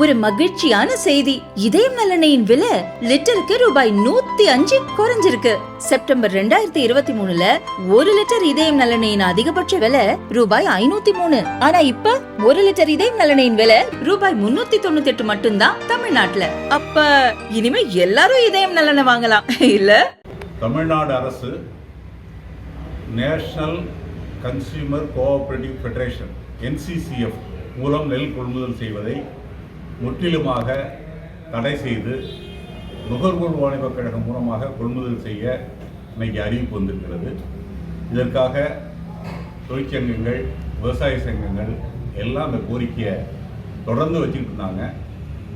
ஒரு மகிழ்ச்சியான செய்தி. இதயம் நலனையின் விலை லிட்டருக்கு ரூபாய் நூத்தி அஞ்சு குறைஞ்சிருக்கு. செப்டம்பர் ரெண்டாயிரத்தி இருபத்தி மூணுல ஒரு லிட்டர் இதயம் நலனையின் அதிகபட்ச விலை ரூபாய் ஐநூத்தி மூணு. ஆனா இப்ப ஒரு லிட்டர் இதயம் நலனையின் விலை ரூபாய் முன்னூத்தி தொண்ணூத்தி எட்டு மட்டும்தான் தமிழ்நாட்டுல. அப்ப இனிமே எல்லாரும் இதயம் நலனை வாங்கலாம். இல்ல? தமிழ்நாடு அரசு national consumer cooperative federation NCCF மூலம் நெல் கொள்முதல் செய்வதை முற்றிலுமாக தடை செய்து நுகர்வோர் வாணிபக் கழகம் மூலமாக கொள்முதல் செய்ய இன்னைக்கு அறிவிப்பு வந்திருக்கிறது. இதற்காக தொழிற்சங்கங்கள் விவசாய சங்கங்கள் எல்லாம் அந்த கோரிக்கையை தொடர்ந்து வச்சுக்கிட்டு இருந்தாங்க.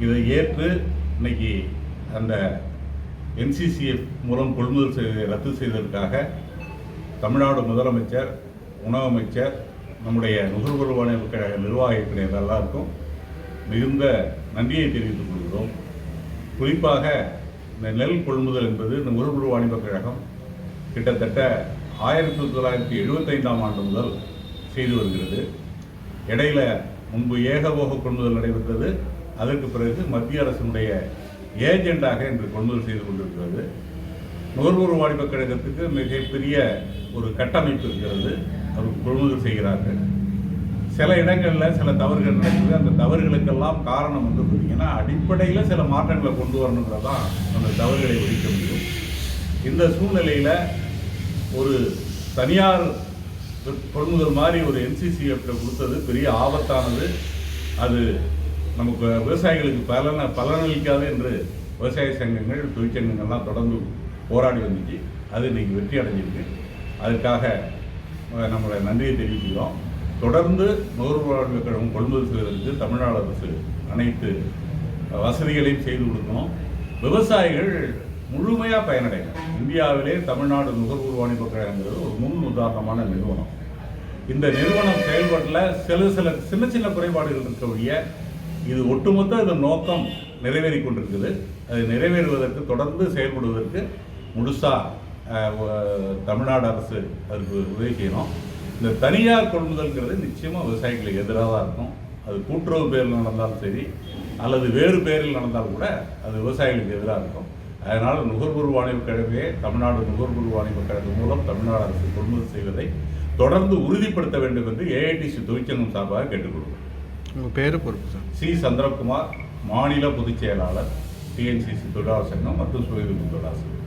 இதை ஏற்று இன்னைக்கு அந்த என்சிசிஎஃப் மூலம் கொள்முதல் செய்வதை ரத்து செய்ததற்காக தமிழ்நாடு முதலமைச்சர் உணவு அமைச்சர் நம்முடைய நுகர்வோர் வாணிபக் கழக நிர்வாகிகள் எல்லாருக்கும் மிகுந்த நன்றியை தெரிவித்துக் கொள்கிறோம். குறிப்பாக இந்த நெல் கொள்முதல் என்பது நுகர்வோர் வாணிப கழகம் கிட்டத்தட்ட ஆயிரத்தி தொள்ளாயிரத்தி எழுபத்தைந்தாம் ஆண்டு முதல் செய்து வருகிறது. இடையில முன்பு ஏகபோக கொள்முதல் நடைபெற்றது. அதற்கு பிறகு மத்திய அரசினுடைய ஏஜெண்டாக இன்று கொள்முதல் செய்து கொண்டிருக்கிறது. நுகர்வோர் வாணிப கழகத்துக்கு மிகப்பெரிய ஒரு கட்டமைப்பு இருக்கிறது. அவர் கொள்முதல் செய்கிறார்கள். சில இடங்களில் சில தவறுகள் நடக்குது. அந்த தவறுகளுக்கெல்லாம் காரணம் வந்து பார்த்தீங்கன்னா அடிப்படையில் சில மாற்றங்களை கொண்டு வரணுங்கிறது தான் அந்த தவறுகளை ஒழிக்க முடியும். இந்த சூழ்நிலையில் ஒரு தனியார் கொள்முதல் மாதிரி ஒரு என்சிசிஎஃப்ல கொடுத்தது பெரிய ஆபத்தானது. அது நமக்கு விவசாயிகளுக்கு பலன பலனளிக்காது என்று விவசாய சங்கங்கள் தொழிற்சங்கங்கள்லாம் தொடர்ந்து போராடி வந்துச்சு. அது இன்னைக்கு வெற்றி அடைஞ்சிருக்கு. அதுக்காக நம்மளை நன்றியை தெரிவிக்கிறோம் தொடர்ந்து நுகர்வோர் கழகம் கொள்முதல் செய்வதற்கு தமிழ்நாடு அரசு அனைத்து வசதிகளையும் செய்து கொடுக்கணும். விவசாயிகள் முழுமையாக பயனடைங்க இந்தியாவிலே தமிழ்நாடு நுகர்வோர் வாணிப கழகங்கிறது ஒரு முன் உதாரணமான நிறுவனம். இந்த நிறுவனம் செயல்பாட்டில் சில சில சின்ன சின்ன குறைபாடுகள் இருக்க ஒழிய இது ஒட்டுமொத்த இதன் நோக்கம் நிறைவேறி கொண்டிருக்குது. அது நிறைவேறுவதற்கு தொடர்ந்து செயல்படுவதற்கு முழுசாக தமிழ்நாடு அரசு அதுக்கு உதவி செய்யணும். இந்த தனியார் கொள்முதல்ங்கிறது நிச்சயமாக விவசாயிகளுக்கு எதிராக தான் இருக்கும். அது கூட்டுறவு பேரில் நடந்தாலும் சரி அல்லது வேறு பேரில் நடந்தாலும் கூட அது விவசாயிகளுக்கு எதிராக இருக்கும். அதனால் நுகர்வோர் வாணிபக் கழகமே தமிழ்நாடு நுகர்வோர் வாணிபக் கழகம் மூலம் தமிழ்நாடு அரசு கொள்முதல் செய்வதை தொடர்ந்து உறுதிப்படுத்த வேண்டும் என்று ஏஐடிசி தொழிற்சங்கம் சார்பாக கேட்டுக்கொள்கிறோம் உங்கள் பேர் பொறுப்பு சார். சி. சந்திரகுமார் மாநில பொதுச் செயலாளர் டிஎன்சிசி தொழிலாளர் சங்கம் மற்றும் சுயவிபத்து தொழிலாளர் சங்கம்.